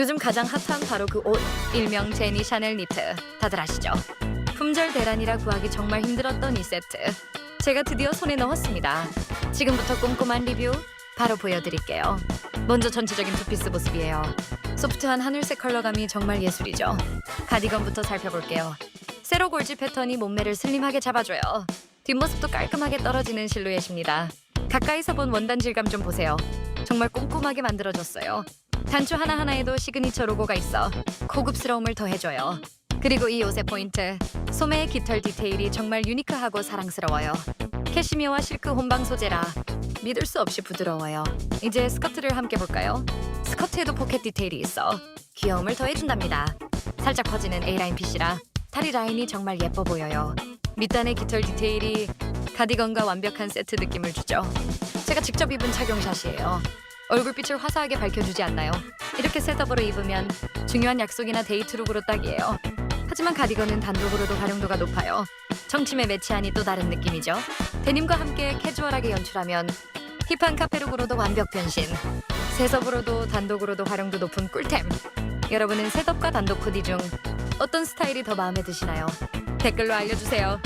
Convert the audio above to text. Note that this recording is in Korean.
요즘 가장 핫한 바로 그 옷, 일명 제니 샤넬 니트. 다들 아시죠? 품절 대란이라 구하기 정말 힘들었던 이 세트. 제가 드디어 손에 넣었습니다. 지금부터 꼼꼼한 리뷰 바로 보여드릴게요. 먼저 전체적인 투피스 모습이에요. 소프트한 하늘색 컬러감이 정말 예술이죠. 가디건부터 살펴볼게요. 세로 골지 패턴이 몸매를 슬림하게 잡아줘요. 뒷모습도 깔끔하게 떨어지는 실루엣입니다. 가까이서 본 원단 질감 좀 보세요. 정말 꼼꼼하게 만들어졌어요. 단추 하나하나에도 시그니처 로고가 있어 고급스러움을 더해줘요. 그리고 이 옷의 포인트, 소매의 깃털 디테일이 정말 유니크하고 사랑스러워요. 캐시미어와 실크 혼방 소재라 믿을 수 없이 부드러워요. 이제 스커트를 함께 볼까요? 스커트에도 포켓 디테일이 있어 귀여움을 더해준답니다. 살짝 퍼지는 A라인 핏이라 다리 라인이 정말 예뻐 보여요. 밑단의 깃털 디테일이 가디건과 완벽한 세트 느낌을 주죠. 제가 직접 입은 착용샷이에요. 얼굴빛을 화사하게 밝혀주지 않나요? 이렇게 셋업으로 입으면 중요한 약속이나 데이트룩으로 딱이에요. 하지만 가디건은 단독으로도 활용도가 높아요. 청침에 매치하니 또 다른 느낌이죠. 데님과 함께 캐주얼하게 연출하면 힙한 카페룩으로도 완벽 변신. 셋업으로도 단독으로도 활용도 높은 꿀템. 여러분은 셋업과 단독 코디 중 어떤 스타일이 더 마음에 드시나요? 댓글로 알려주세요.